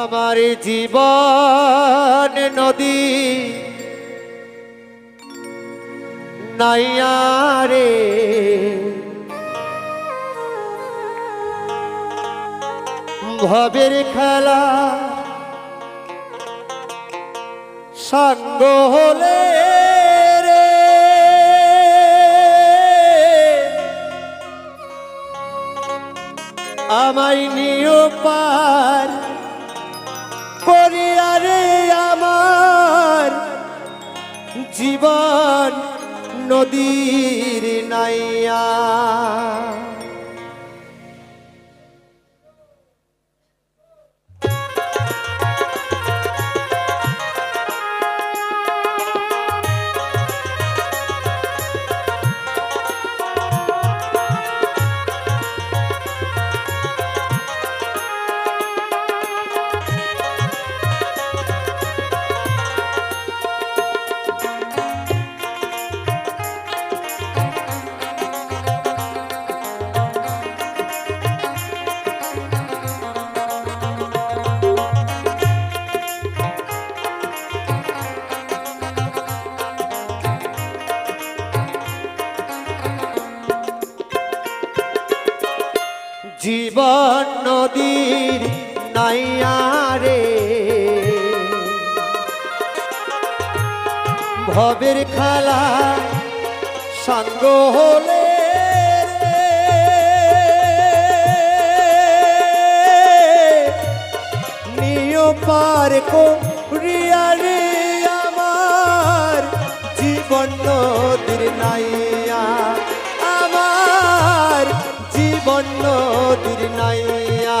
আমার জীবন নদী। নাইয়া রে ভবের খেলা সঙ্গ হলে আমায় নিও পার জীবন নদীর নাইয়া। ভবের খালা সঙ্গ হলে নিয় পার করিয়া রে আমার জীবন নদীর নাইয়া। আমার জীবন নদীর নাইয়া।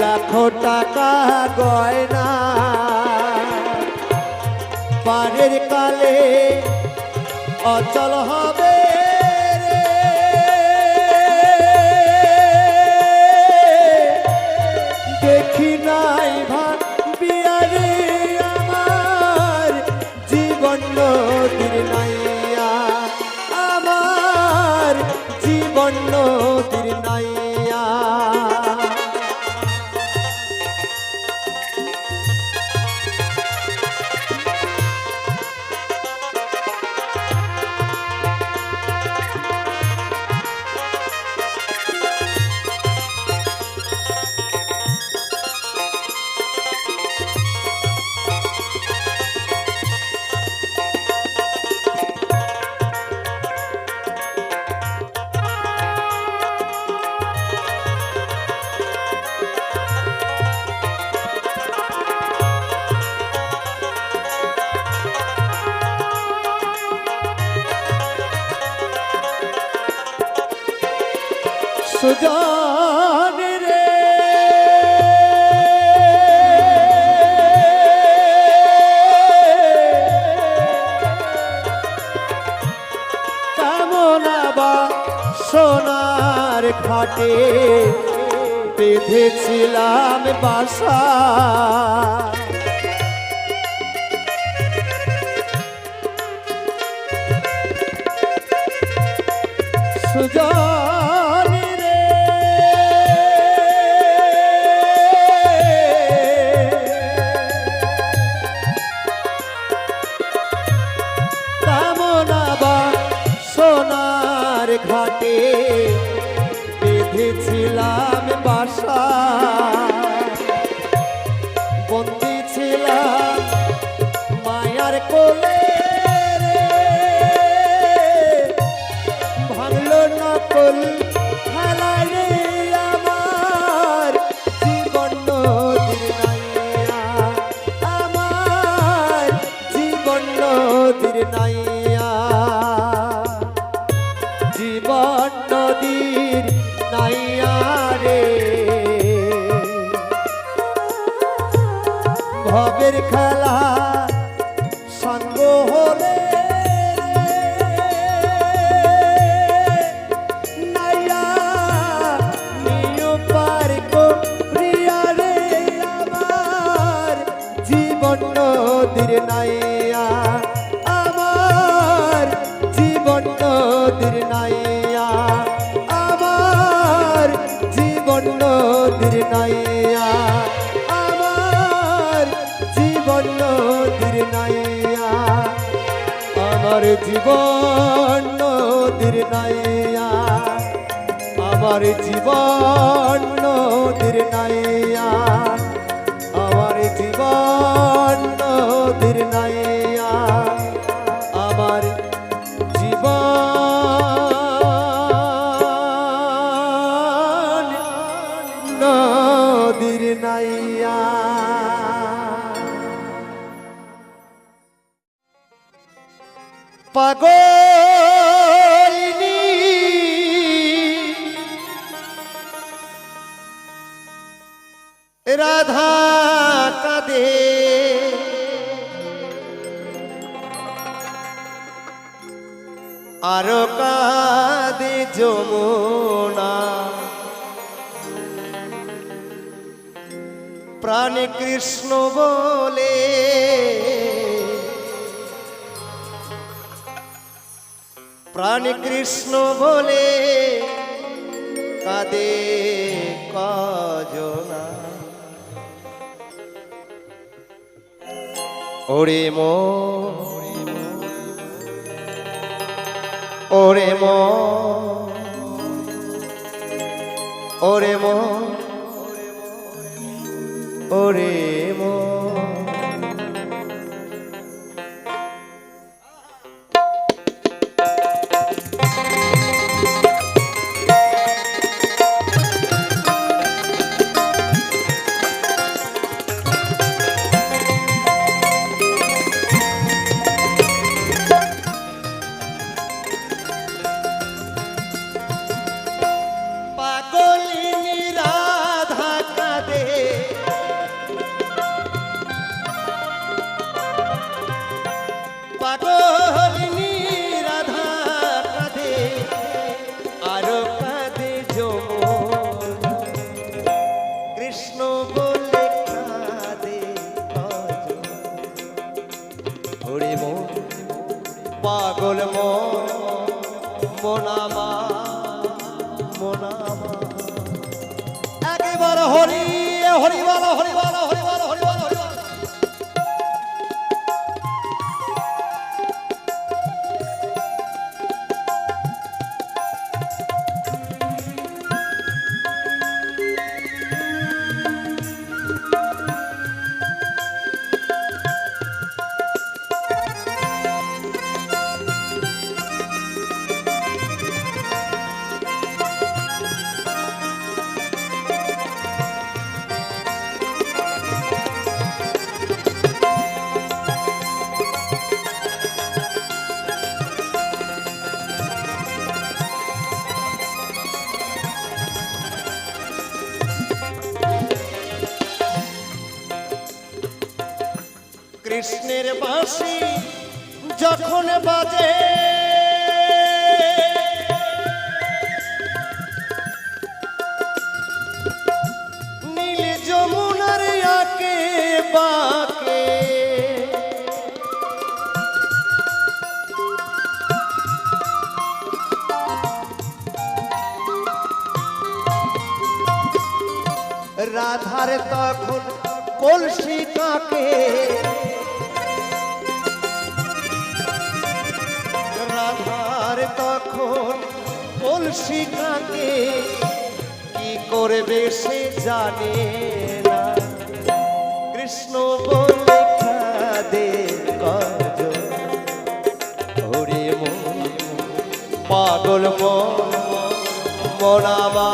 লাখো টাকা গয়না। পারের কালে অচল হবে সুজন সোনার ঘাটে বেঁধেছিলাম বাসা। জীবন নদীর নাইয়া আমার জীবন নদীর নাইয়া। পাগলিনী রাধা কাঁদে। আরও কাঁদে যমুনা। প্রাণী কৃষ্ণ বলে। প্রাণ কৃষ্ণ বলে কাদে কজনা। ওরে মো ওরে মো ওরে মো ওরে কৃষ্ণের বাঁশি যখন বাজে। নীল যমুনার আকে বাকে। রাধার তখন কলসি কাকে। তখন কলসি কাকে? কি করবে সে জানে না। কৃষ্ণ বলে খাদে কজ মন, পাগল মন মনামা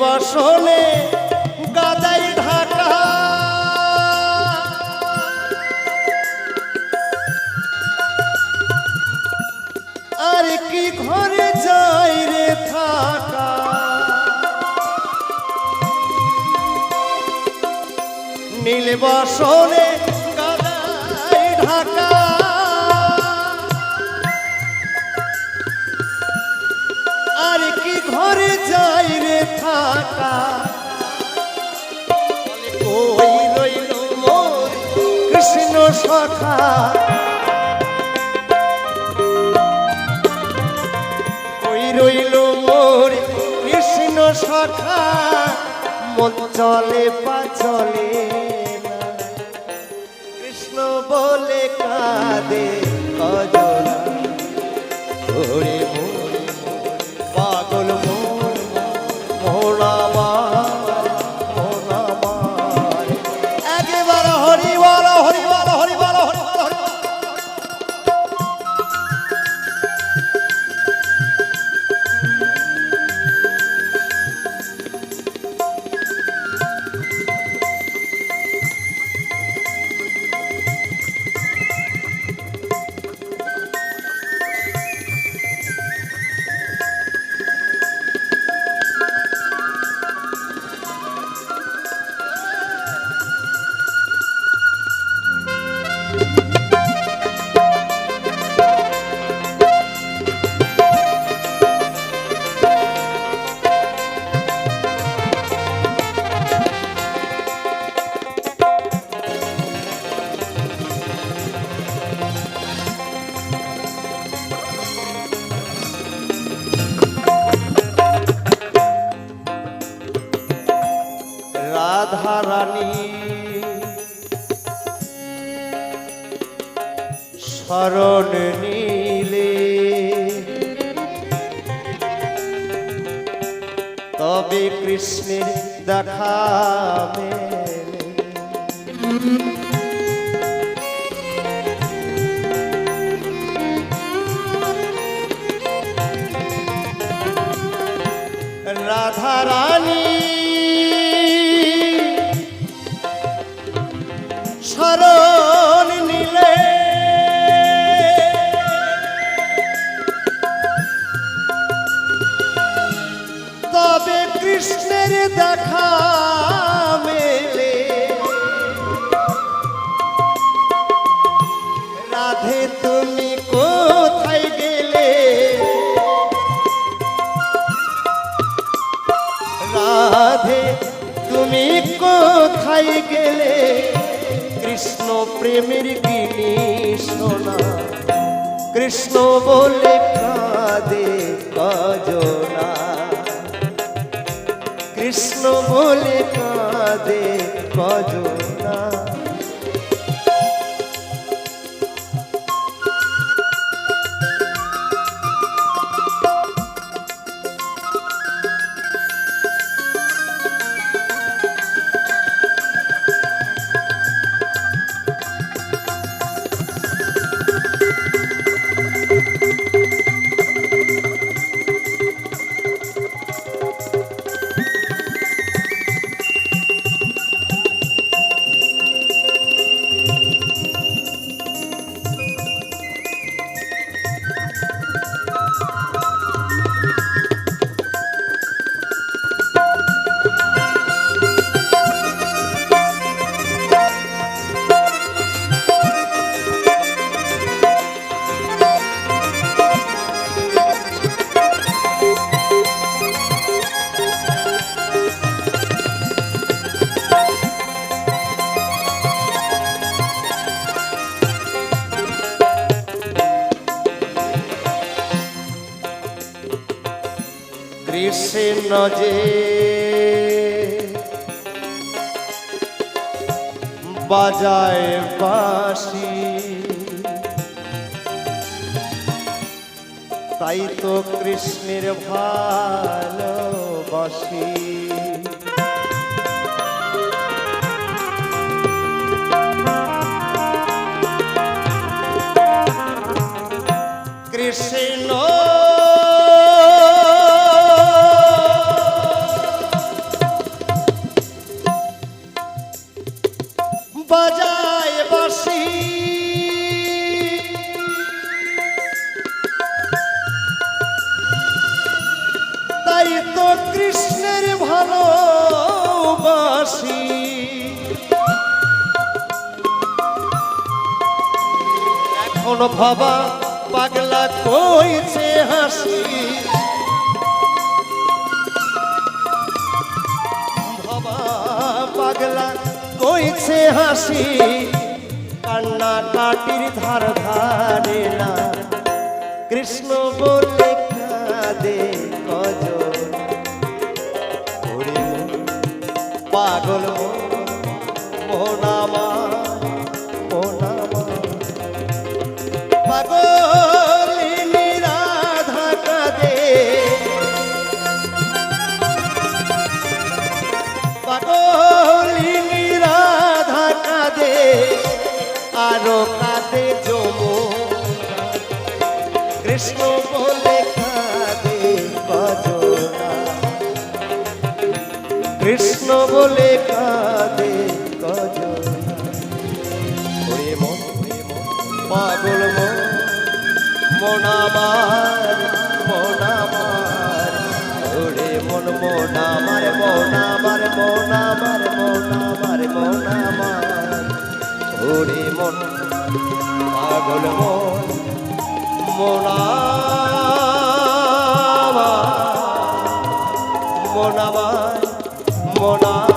বসনে গাদাই ঢাকা। আর কি ঘরে যাই রে থাকা? নীল বসনে সখা। ওই রইল মোর কৃষ্ণ সখা? মন চলে পা চলে কৃষ্ণ বলে কাঁদে কজনা। ওরে তবে কৃষ্ণের দেখা রাধা রানী শরণ প্রেমের গিনি সোনা। কৃষ্ণ বলে কাঁদে কজনা কৃষ্ণ বলে কাঁদে কজনা বাজায় বাসি তাই তো কৃষ্ণের ভালোবাসি। এখন ভাবা পাগলা কইছে হাসি? পাগলা কইছে হাসি? কান্না কাটির ধার ধারে না। কৃষ্ণ বলে কাঁদে কজ পাগল মোনামা বলে কাঁদে ওরে মন পাগল মন মনামার মনামার ওরে মন মনামার মনামার মনামার মনামার মনামার ওরে মন, পাগল মন মনামার মনামার মনামার